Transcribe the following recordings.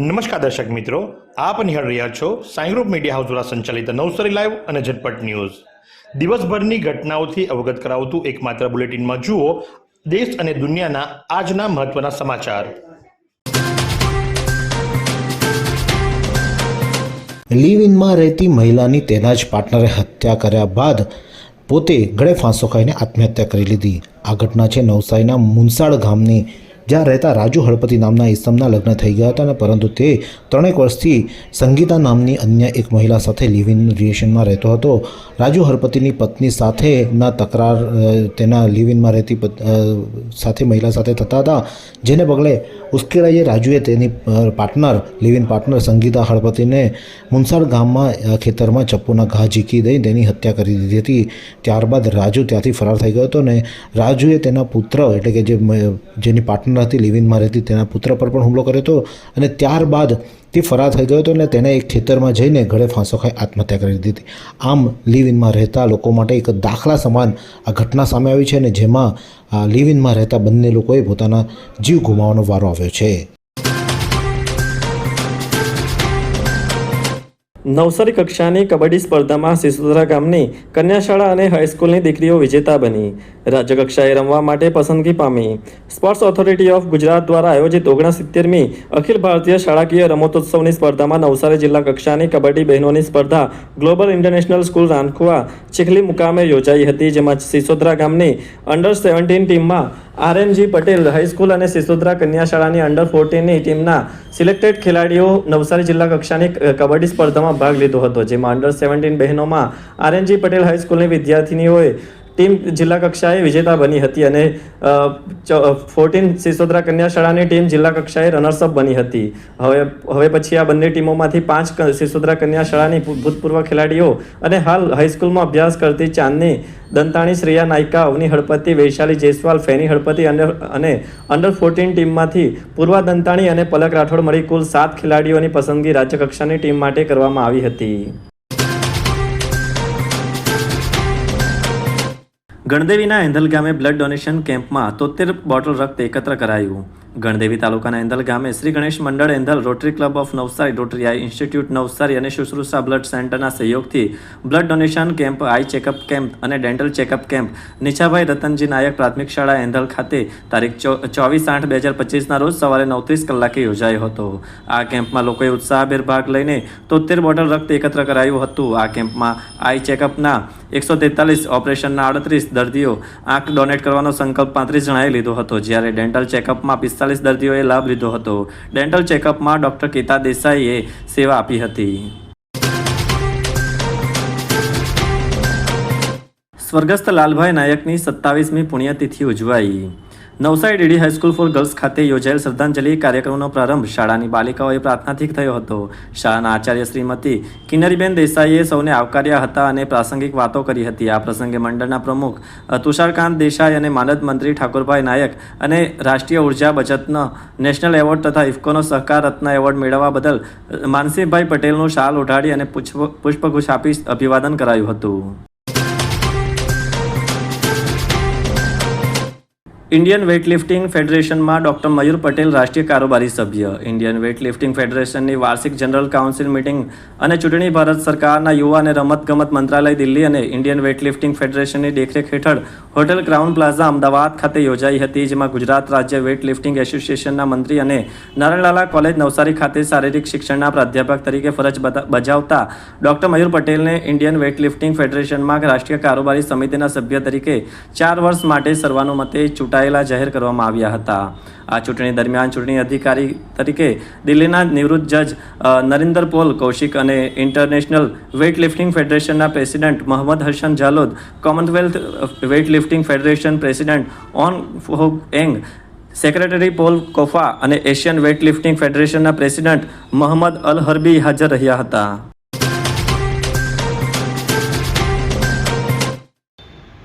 નમસ્કાર દર્શક મિત્રો, આપ નિહાળ રહ્યા છો સાઈ ગ્રુપ મીડિયા હાઉસ દ્વારા સંચાલિત નવસારી લાઈવ અને ઝટપટ ન્યૂઝ. દિવસભરની ઘટનાઓથી અવગત કરાવતું એકમાત્ર બુલેટિનમાં જુઓ દેશ અને દુનિયાના આજના મહત્વના સમાચાર. લીવ ઇનમાં રહેતી મહિલાની તેના જ પાર્ટનરે હત્યા કર્યા બાદ પોતે ગળે ફાંસો ખાઈને આત્મહત્યા કરી લીધી. આ ઘટના છે નવસારીના મુનસાડ ગામની જ્યાં રહેતા રાજુ હળપતિ નામના ઈસમના લગ્ન થઈ ગયા હતા અને પરંતુ તે ત્રણેક વર્ષથી સંગીતા નામની અન્ય એક મહિલા સાથે લિવ ઇન રિલેશનમાં રહેતો હતો. રાજુ હળપતિની પત્ની સાથેના તકરાર તેના લિવ ઇનમાં રહેતી સાથે મહિલા સાથે થતા હતા, જેને પગલે ઉશ્કેરાઈએ રાજુએ તેની partner live in partner Sangita હળપતિને Munsad ગામમાં ખેતરમાં ચપ્પુના ઘા ઝીકી દઈ તેની હત્યા કરી દીધી હતી. ત્યારબાદ રાજુ ત્યાંથી ફરાર થઈ ગયો હતો ને રાજુએ તેના પુત્ર એટલે કે જે જેની પાર્ટનર હતી લિવિનમાં રહેતી તેના પુત્ર પર પણ હુમલો કર્યો હતો અને ત્યારબાદ તે ફરાર થઈ ગયો હતો અને તેણે એક ખેતરમાં જઈને ઘરે ફાંસો ખાઈ આત્મહત્યા કરી દીધી. આમ લિવ ઇનમાં રહેતા લોકો માટે એક દાખલા સમાન આ ઘટના સામે આવી છે અને જેમાં લિવ ઇનમાં રહેતા બંને લોકોએ પોતાના જીવ ગુમાવવાનો વારો આવ્યો છે. નવસારી કક્ષાની કબડ્ડી સ્પર્ધામાં સિસોદરા ગામની કન્યાશાળા અને હાઈસ્કૂલની દીકરીઓ વિજેતા બની. રાજ્યકક્ષાએ રમવા માટે પસંદગી પામી. સ્પોર્ટ્સ ઓથોરિટી ઓફ ગુજરાત દ્વારા આયોજિત ઓગણસિત્તેરમી અખિલ ભારતીય શાળાકીય રમતોત્સવની સ્પર્ધામાં નવસારી જિલ્લા કક્ષાની કબડ્ડી બહેનોની સ્પર્ધા Global International School Rankhuva Chikhli મુકામે યોજાઈ હતી, જેમાં સિસોદરા ગામની અંડર સેવન્ટીન ટીમમાં R N G Patel high school અને સિસોદરા કન્યા શાળાની અંડર ફોર્ટીનની ટીમના સિલેક્ટેડ ખેલાડીઓ નવસારી જિલ્લા કક્ષાની કબડ્ડી સ્પર્ધામાં ભાગ લીધો હતો, જેમાં અંડર સેવન્ટીન બહેનોમાં આરએનજી પટેલ હાઈસ્કૂલની વિદ્યાર્થીનીઓએ ટીમ જિલ્લા કક્ષાએ વિજેતા બની હતી અને ફોર્ટીન સિસોદરા કન્યા શાળાની ટીમ જિલ્લા કક્ષાએ રનર્સઅપ બની હતી. હવે હવે પછી આ બંને ટીમોમાંથી પાંચ સિસોદરા કન્યા શાળાની ભૂતપૂર્વ ખેલાડીઓ અને હાલ હાઈસ્કૂલમાં અભ્યાસ કરતી ચાંદની, દંતાણી, શ્રેયા નાયકા, અવની હળપતિ, વૈશાલી જયસ્વાલ, ફેની હળપતિ અને અને અંડર ફોર્ટીન ટીમમાંથી પૂર્વા દંતાણી અને પલક રાઠોડ મળી કુલ સાત ખેલાડીઓની પસંદગી રાજ્ય કક્ષાની ટીમ માટે કરવામાં આવી હતી. ગણદેવીના એંધલ ગામે બ્લડ ડોનેશન કેમ્પમાં તોતેર બોટલ રક્ત એકત્ર કરાયું. ગણદેવી તાલુકાના એંધલ ગામે શ્રી ગણેશ મંડળ Endhal rotary club of Navsari rotary eye institute Navsari અને શુશ્રુષા બ્લડ સેન્ટરના સહયોગથી blood donation camp, eye checkup camp અને dental checkup camp Nishabhai Ratanji Nayak પ્રાથમિક શાળા એંધલ ખાતે તારીખ ચોવીસ આઠ બે હજાર પચીસના રોજ સવારે નવત્રીસ કલાકે યોજાયો હતો. આ કેમ્પમાં લોકોએ ઉત્સાહભેર ભાગ લઈને તોતેર બોટલ રક્ત એકત્ર કરાયું હતું. આ કેમ્પમાં આઈ ચેકઅપના એકસો તેતાલીસ, ઓપરેશનના આડત્રીસ દર્દીઓ આંખ ડોનેટ કરવાનો સંકલ્પ પાંત્રીસ જણાએ લીધો હતો. જ્યારે ડેન્ટલ ચેકઅપમાં પિસ્તાલીસ દર્દીઓએ લાભ લીધો હતો. ડેન્ટલ ચેકઅપમાં ડોક્ટર કીતા દેસાઈએ સેવા આપી હતી. સ્વર્ગસ્થ લાલભાઈ નાયકની સત્તાવીસમી પુણ્યતિથિ ઉજવાઈ. Navsari DD high school for girls ખાતે યોજાયેલ શ્રદ્ધાંજલિ કાર્યક્રમનો પ્રારંભ શાળાની બાલિકાઓએ પ્રાર્થનાથી થયો હતો. શાળાના આચાર્ય શ્રીમતી કિન્નરીબેન દેસાઈએ સૌને આવકાર્યા હતા અને પ્રાસંગિક વાતો કરી હતી. આ પ્રસંગે મંડળના પ્રમુખ તુષારકાંત દેસાઈ અને માનદ મંત્રી ઠાકોરભાઈ નાયક અને રાષ્ટ્રીય ઊર્જા બચતનો નેશનલ એવોર્ડ તથા ઇફકોનો સહકાર રત્ન એવોર્ડ મેળવવા બદલ માનસિંહભાઈ પટેલનું શાલ ઉઢાડી અને પુષ્પ પુષ્પગુચ્છ આપી અભિવાદન કરાયું હતું. ઇન્ડિયન વેઇટલિફ્ટિંગ ફેડરેશનમાં ડોક્ટર મયુર પટેલ રાષ્ટ્રીય કારોબારી સભ્ય. ઇન્ડિયન વેઇટલિફ્ટિંગ ફેડરેશનની વાર્ષિક જનરલ કાઉન્સિલ મિટિંગ અને ચૂંટણી ભારત સરકારના યુવા અને રમતગમત મંત્રાલય દિલ્હી અને ઇન્ડિયન વેઇટલિફ્ટિંગ ફેડરેશનની દેખરેખ હેઠળ હોટેલ ક્રાઉન પ્લાઝા અમદાવાદ ખાતે યોજાઈ હતી, જેમાં ગુજરાત રાજ્ય વેઇટલિફ્ટિંગ એસોસિએશનના મંત્રી અને નારણલાલા કોલેજ નવસારી ખાતે શારીરિક શિક્ષણના પ્રાધ્યાપક તરીકે ફરજ બજાવતા ડોક્ટર મયુર પટેલને ઇન્ડિયન વેઇટલિફ્ટિંગ ફેડરેશનમાં રાષ્ટ્રીય કારોબારી સમિતિના સભ્ય તરીકે ચાર વર્ષ માટે સર્વાનુમતે ચૂંટાયેલા જાહેર કરવામાં આવ્યા હતા. આ ચૂંટણી દરમિયાન ચૂંટણી અધિકારી તરીકે દિલ્હીના નિવૃત્ત જજ નરિન્દર પોલ, કૌશિક અને international weightlifting ફેડરેશનના president Mohammed Hasan Jalood, commonwealth weightlifting federation president on ફોગ એંગ, સેક્રેટરી પોલ કોફા અને એશિયન વેઇટલિફ્ટિંગ ફેડરેશનના પ્રેસિડેન્ટ મોહમ્મદ અલ હરબી હાજર રહ્યા હતા.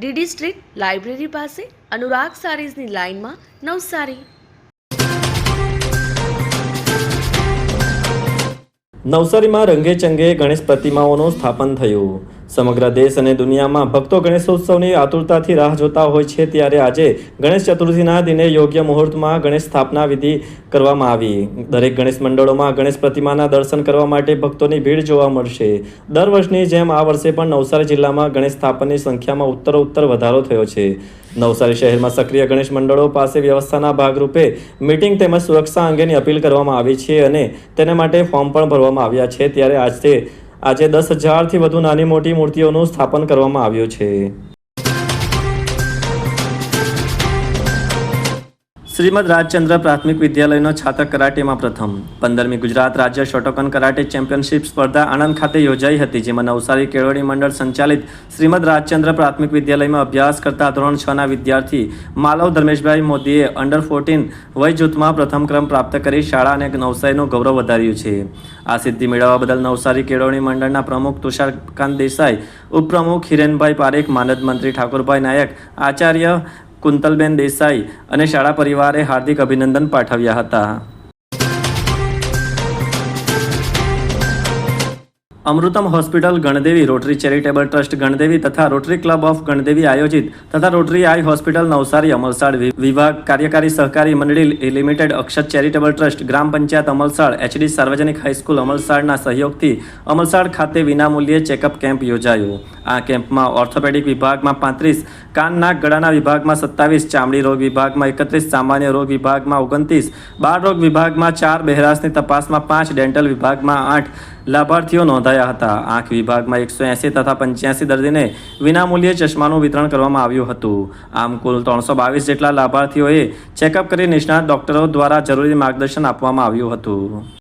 DD street library પાસે અનુરાગ સારીઝની લાઇનમાં નવસારી. નવસારીમાં રંગે ચંગે ગણેશ પ્રતિમાઓનું સ્થાપન થયું. સમગ્ર દેશ અને દુનિયામાં ભક્તો ગણેશોત્સવની આતુરતાથી રાહ જોતા હોય છે ત્યારે આજે ગણેશ ચતુર્થીના દિને યોગ્ય મુહૂર્તમાં ગણેશ સ્થાપના વિધિ કરવામાં આવી. દરેક ગણેશ મંડળોમાં ગણેશ પ્રતિમાના દર્શન કરવા માટે ભક્તોની ભીડ જોવા મળશે. દર વર્ષની જેમ આ વર્ષે પણ નવસારી જિલ્લામાં ગણેશ સ્થાપનની સંખ્યામાં ઉત્તરોત્તર વધારો થયો છે. નવસારી શહેરમાં સક્રિય ગણેશ મંડળો પાસે વ્યવસ્થાના ભાગરૂપે મીટિંગ તેમજ સુરક્ષા અંગેની અપીલ કરવામાં આવી છે અને તેને માટે ફોર્મ પણ ભરવામાં આવ્યા છે. ત્યારે આજે આજે દસ હજારથી વધુ નાની મોટી મૂર્તિઓનું સ્થાપન કરવામાં આવ્યું છે. શ્રીમદ રાજચંદ્ર પ્રાથમિક વિદ્યાલયનો છાત્ર કરાટેમાં પ્રથમ. પંદરમી ગુજરાત રાજ્ય શોટોકન કરાટે ચેમ્પિયનશિપ સ્પર્ધા આણંદ ખાતે યોજાઈ હતી, જેમાં નવસારી કેળવણી મંડળ સંચાલિત શ્રીમદ રાજચંદ્ર પ્રાથમિક વિદ્યાલયમાં અભ્યાસ કરતા ધોરણ છ ના વિદ્યાર્થી માલવ ધર્મેશભાઈ મોદીએ અંડર ફોર્ટીન વય જૂથમાં પ્રથમ ક્રમ પ્રાપ્ત કરી શાળા અને નવસારીનું ગૌરવ વધાર્યું છે. આ સિદ્ધિ મેળવવા બદલ નવસારી કેળવણી મંડળના પ્રમુખ તુષારકાંત દેસાઈ, ઉપપ્રમુખ હિરેનભાઈ પારેખ, માનદ મંત્રી ઠાકોરભાઈ નાયક, આચાર્ય કુંતલબેન દેસાઈ અને શાળા પરિવારે હાર્દિક અભિનંદન પાઠવ્યા હતા. Amritam hospital Gandevi, rotary charitable trust Gandevi તથા રોટરી ક્લબ ઓફ ગણદેવી આયોજિત તથા rotary eye hospital Navsari, Amalsad વિભાગ કાર્યકારી સહકારી મંડળી લિમિટેડ અક્ષત ચેરિટેબલ ટ્રસ્ટ, ગ્રામ પંચાયત અમલસાડ, એચડી સાર્વજનિક હાઈસ્કૂલ અમલસાડના સહયોગથી અમલસાડ ખાતે વિનામૂલ્યે ચેકઅપ કેમ્પ યોજાયો. આ કેમ્પમાં ઓર્થોપેડિક વિભાગમાં પાંત્રીસ કાન નાક ગળાના વિભાગમાં સત્તાવીસ, ચામડી રોગ વિભાગમાં એકત્રીસ, સામાન્ય રોગ વિભાગમાં ઓગણત્રીસ, બાળ રોગ વિભાગમાં ચાર બહેરાશની તપાસમાં પાંચ, ડેન્ટલ વિભાગમાં આઠ લાભાર્થીઓ નોંધાયા હતા. આંખ વિભાગમાં એકસો એંસી તથા પંચ્યાસી દર્દીને વિનામૂલ્યે ચશ્માનું વિતરણ કરવામાં આવ્યું હતું. આમ કુલ ત્રણસો બાવીસ જેટલા લાભાર્થીઓએ ચેકઅપ કરી નિષ્ણાત ડોક્ટરો દ્વારા જરૂરી માર્ગદર્શન આપવામાં આવ્યું હતું.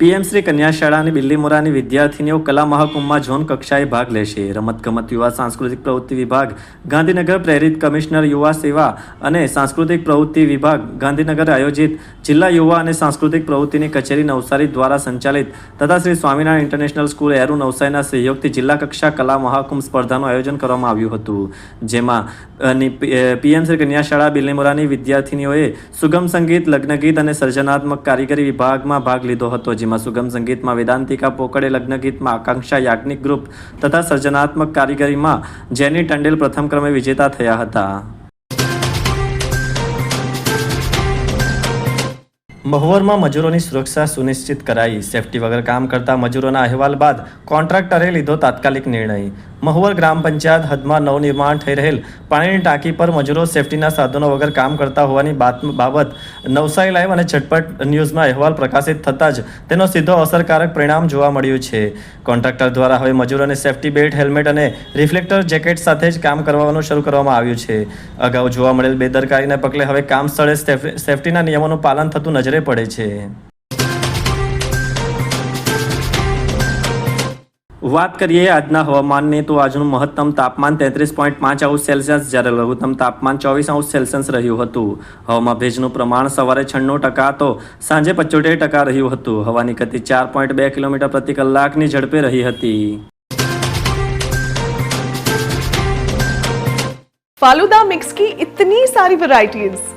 પીએમ શ્રી કન્યા શાળા અને બિલ્લીમોરાની વિદ્યાર્થીનીઓ કલા મહાકુંભમાં ઝોન કક્ષાએ ભાગ લેશે. રમતગમત, યુવા, સાંસ્કૃતિક પ્રવૃત્તિ વિભાગ, ગાંધીનગર પ્રેરિત કમિશનર યુવા સેવા અને સાંસ્કૃતિક પ્રવૃત્તિ વિભાગ, ગાંધીનગર આયોજિત જિલ્લા યુવા અને સાંસ્કૃતિક પ્રવૃત્તિની કચેરી નવસારી દ્વારા સંચાલિત તથા શ્રી સ્વામિનારાયણ ઇન્ટરનેશનલ સ્કૂલ એરુ નવસારીના સહયોગથી જિલ્લા કક્ષા કલા મહાકુંભ સ્પર્ધાનું આયોજન કરવામાં આવ્યું હતું. જેમાં પીએમ શ્રી કન્યા શાળા બિલ્લીમોરાની વિદ્યાર્થીનીઓએ સુગમ સંગીત, લગ્નગીત અને સર્જનાત્મક કારીગરી વિભાગમાં ભાગ લીધો હતો. જેમાં સુગમ સંગીતમાં વેદાંતિકા પોકડે લગ્ન ગીતમાં આકાંક્ષા યાજ્ઞિક ગ્રુપ તથા સર્જનાત્મક કારીગરીમાં જેની ટંડેલ પ્રથમ ક્રમે વિજેતા થયા હતા. મહુવરમાં મજૂરોની સુરક્ષા સુનિશ્ચિત કરાઈ. સેફટી વગર કામ કરતા મજૂરોના અહેવાલ બાદ કોન્ટ્રાક્ટરે લીધો તાત્કાલિક નિર્ણય. મહુવર ગ્રામ પંચાયત હદમાં નવનિર્માણ થઈ રહેલ પાણીની ટાંકી પર મજૂરો સેફટીના સાધનો વગર કામ કરતા હોવાની બાત બાબત નવસારી લાઈવ અને ઝટપટ ન્યૂઝમાં અહેવાલ પ્રકાશિત થતાં જ તેનો સીધો અસરકારક પરિણામ જોવા મળ્યું છે. કોન્ટ્રાક્ટર દ્વારા હવે મજૂરોને સેફટી બેલ્ટ, હેલ્મેટ અને રિફ્લેક્ટર જેકેટ સાથે જ કામ કરવાનું શરૂ કરવામાં આવ્યું છે. અગાઉ જોવા મળેલ બેદરકારીને પગલે હવે કામ સ્થળે સેફ- સેફટીના નિયમોનું પાલન થતું નજરે પડે છે વાત કરીએ આજના હવામાનની તો આજનું મહત્તમ તાપમાન તેત્રીસ પોઈન્ટ પાંચ અંશ સેલ્સિયસ જ્યારે લઘુત્તમ તાપમાન ચોવીસ અંશ સેલ્સિયસ રહ્યું હતું હવામાં ભેજનું પ્રમાણ સવારે છન્નું ટકા તો સાંજે પચોતેર ટકા રહ્યું હતું હવાની ગતિ ચાર પોઈન્ટ બે કિલોમીટર પ્રતિ કલાકની ઝડપે રહી હતી फालूदा मिक्स की इतनी सारी वैरायटीज